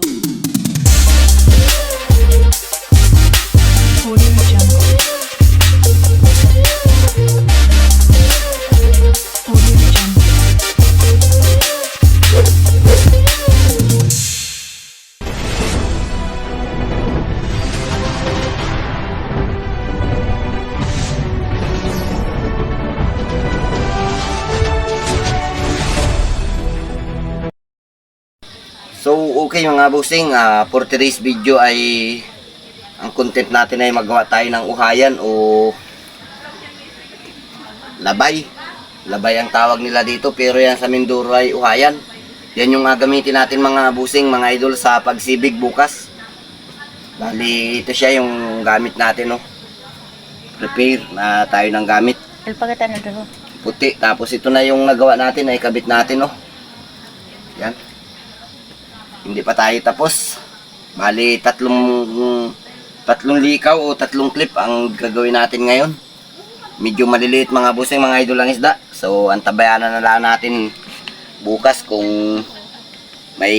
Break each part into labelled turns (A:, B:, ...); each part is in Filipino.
A: you. Okay mga bossing, ah, for today's video ay ang content natin ay magawa tayo ng uhayan o labay. Labay ang tawag nila dito pero yan sa Mindoro ay uhayan. Yan yung gagamitin natin mga busing, mga idol sa pagsibig bukas. Bali, ito siya yung gamit natin, no. Prepare na tayo ng gamit.
B: Alpagatan na doon.
A: Puti. Tapos ito na yung nagawa natin, ay kabit natin, no. Yan. Hindi pa tayo tapos. Bali, tatlong tatlong likaw o tatlong clip ang gagawin natin ngayon. Medyo maliliit mga busing, mga idol lang isda. So, antabayanan na lang natin bukas kung may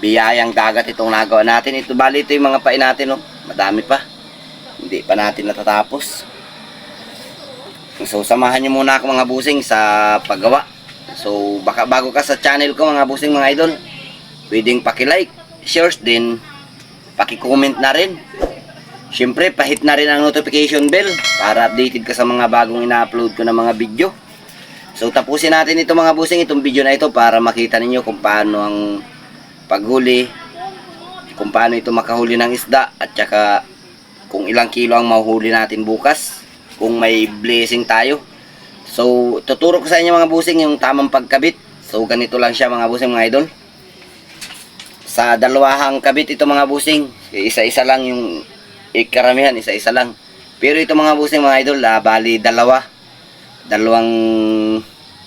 A: biyayang dagat itong nagawa natin. Ito, bali ito yung mga pain natin, no. Madami pa. Hindi pa natin natatapos. So, samahan niyo muna ako mga busing sa paggawa. So, baka bago ka sa channel ko mga busing mga idol, pwedeng paki-like, shares din, paki-comment na rin. Siyempre, pahit na rin ang notification bell para updated ka sa mga bagong ina-upload ko na mga video. So, tapusin natin ito mga busing, itong video na ito para makita ninyo kung paano ang paghuli, kung paano ito makahuli ng isda, at saka kung ilang kilo ang mahuhuli natin bukas, kung may blessing tayo. So, tuturo ko sa inyo mga busing yung tamang pagkabit. So, ganito lang siya mga busing mga idol. Sa dalawahang kabit ito mga busing, isa-isa lang yung ikaramihan, isa-isa lang. Pero ito mga busing mga idol, ah, bali dalawa. Dalawang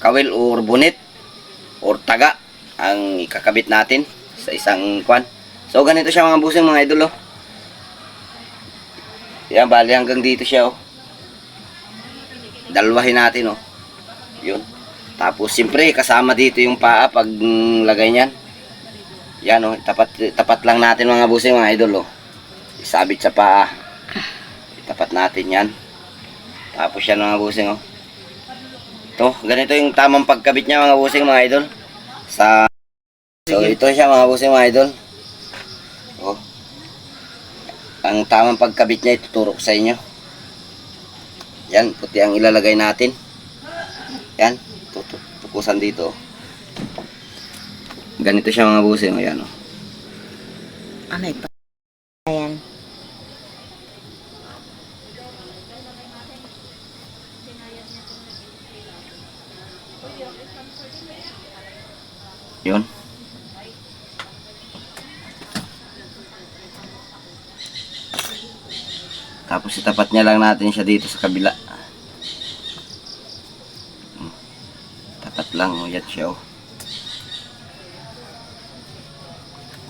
A: kawil or bunit or taga ang ikakabit natin sa isang kwan. So, ganito siya mga busing mga idol oh. Yan, bali hanggang dito siya oh dalwahin natin oh. Yun. Tapos siyempre kasama dito yung paa pag lagay niyan. Yan oh, tapat tapat lang natin mga busing mga idol oh. Isabit sa paa. Tapat natin 'yan. Tapos yan mga busing oh. To, ganito yung tamang pagkabit niya mga busing mga idol. Sa So ito siya mga busing mga idol. Oh. Ang tamang pagkabit niya ituturo ko sa inyo. Yan, puti ang ilalagay natin. Yan, tutu- tukusan dito. Ganito siya mga busing. Ayan, oh.
B: Ano ito? Ayan.
A: Yun. Tapos itapat niya lang natin siya dito sa kabila. Hmm. Tapat lang, yan siya, oh.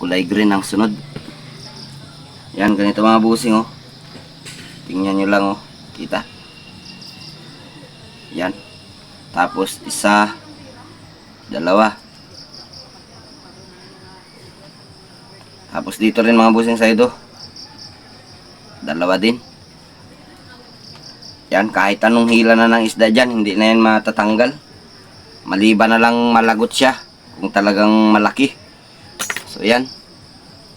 A: Kulay green ang sunod. Yan, ganito mga busing, oh. Tingnan nyo lang, oh. Kita. Yan. Tapos, isa, dalawa. Tapos dito rin mga busing sa ito. Dalawa din. Yan, kahit anong hila na ng isda dyan, hindi na yan matatanggal. Maliban na lang malagot siya kung talagang malaki. So yan.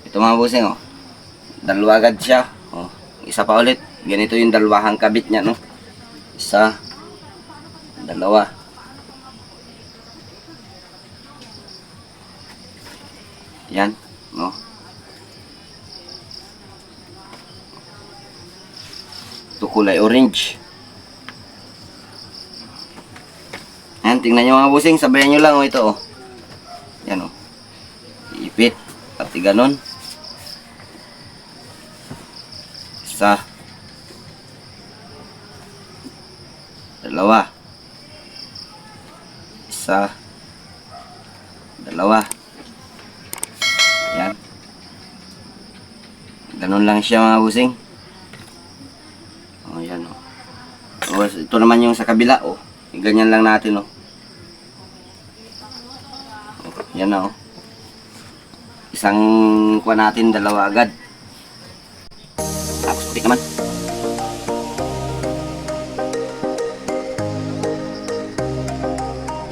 A: Ito mga busing oh. Dalawa agad siya. Oh, isa pa ulit. Ganito yung dalawahang kabit niya no. Isa. Dalawa. Yan, no. Ito kulay orange. Yan, tingnan nyo mga busing. Sabayan nyo lang oh, ito oh. Yan oh. Iipit. Pati ganon. Isa. Dalawa. Isa. Dalawa. Yan. Ganon lang siya mga busing. Oh, yan oh. Oh, ito naman yung sa kabila oh. Ganyan lang natin oh. oh yan na oh. Isang kuha natin, dalawa agad. Tapos puti naman.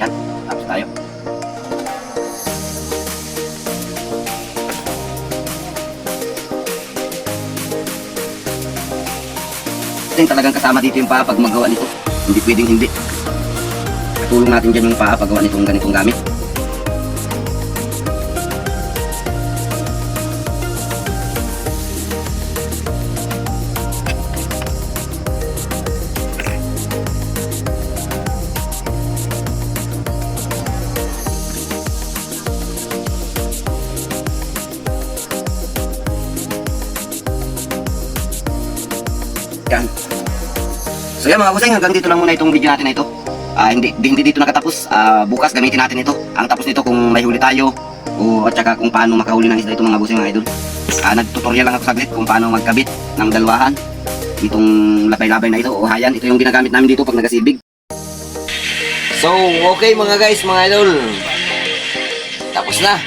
A: Yan, tapos tayo. Ito talagang kasama dito yung paa pag magawa nito. Hindi pwedeng hindi. Katulong natin dyan yung paa paggawa nitong ganitong gamit. Yan. So yan mga kuseng, hanggang dito lang muna itong video natin na ito. Ah, hindi, di- hindi dito nakatapos. Ah, bukas gamitin natin ito. Ang tapos nito kung may huli tayo o at saka kung paano makahuli ng isda ito mga busing mga idol. Ah, nagtutorial lang ako saglit kung paano magkabit ng dalawahan. Itong labay-labay na ito o hayan. Ito yung ginagamit namin dito pag nagasibig. So, okay mga guys, mga idol. Tapos na.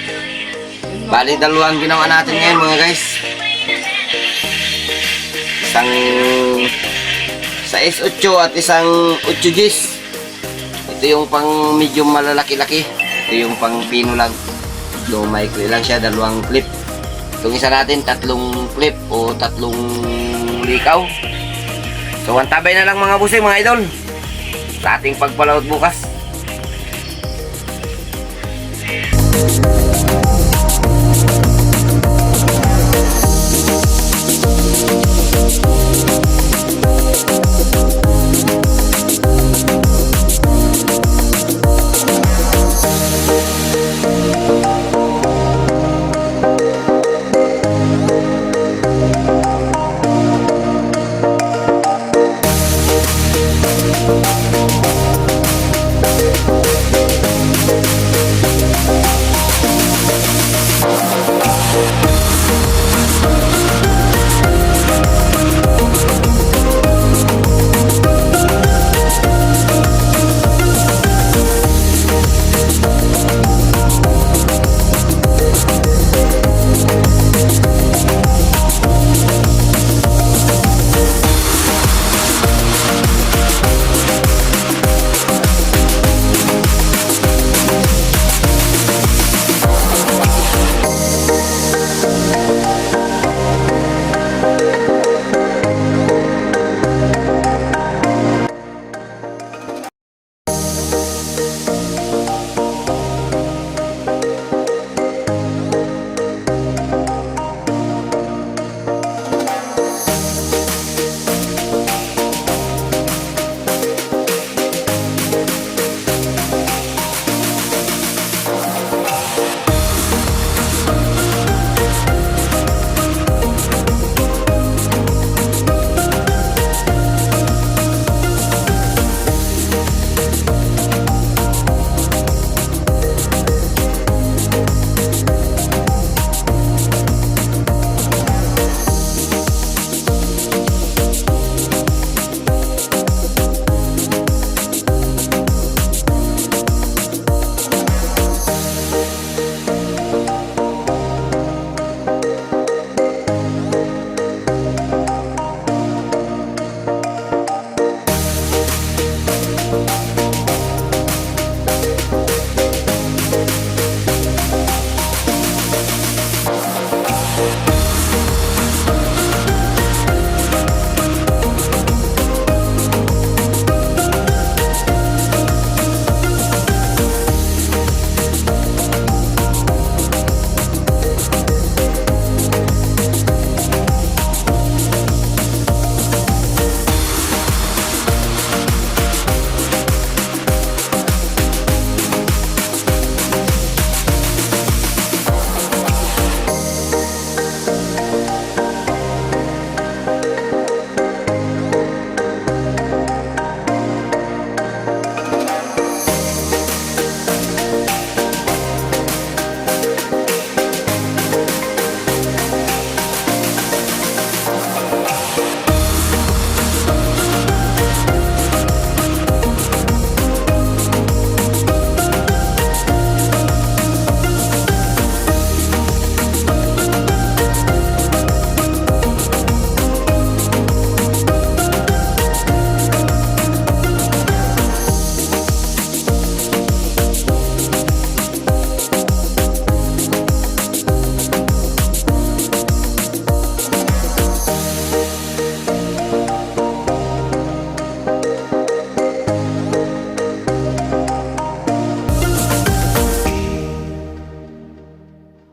A: Bali, dalawang ginawa natin ngayon mga guys isang 6.8 at isang 8 gis ito yung pang medyo malalaki-laki. Ito yung pang pino lang. Low micro lang siya dalawang clip. Itong isa natin tatlong clip o tatlong likaw. So antabay na lang mga busing eh, mga idol. Sa ating pagpalawat bukas. Thank you. Thank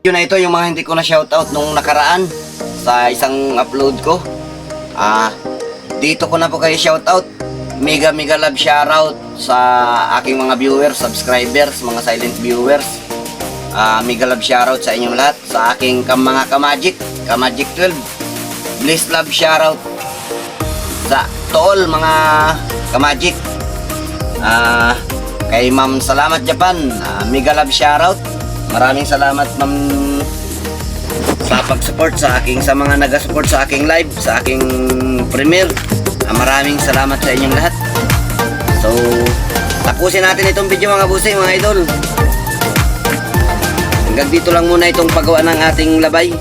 A: Yun na ito yung mga hindi ko na shoutout nung nakaraan sa isang upload ko. Ah, dito ko na po kayo shoutout. Mega mega love shoutout sa aking mga viewers, subscribers, mga silent viewers. Ah, mega love shoutout sa inyong lahat, sa aking kam mga kamagic, kamagic 12. Bliss love shoutout sa to all mga kamagic. Ah, kay Ma'am Salamat Japan, ah, mega love shoutout. Maraming salamat Ma'am sa pag-support sa aking sa mga nag-support sa aking live, sa aking premiere. Ah, maraming salamat sa inyong lahat. So, tapusin natin itong video mga busi, mga idol. Hanggang dito lang muna itong paggawa ng ating labay.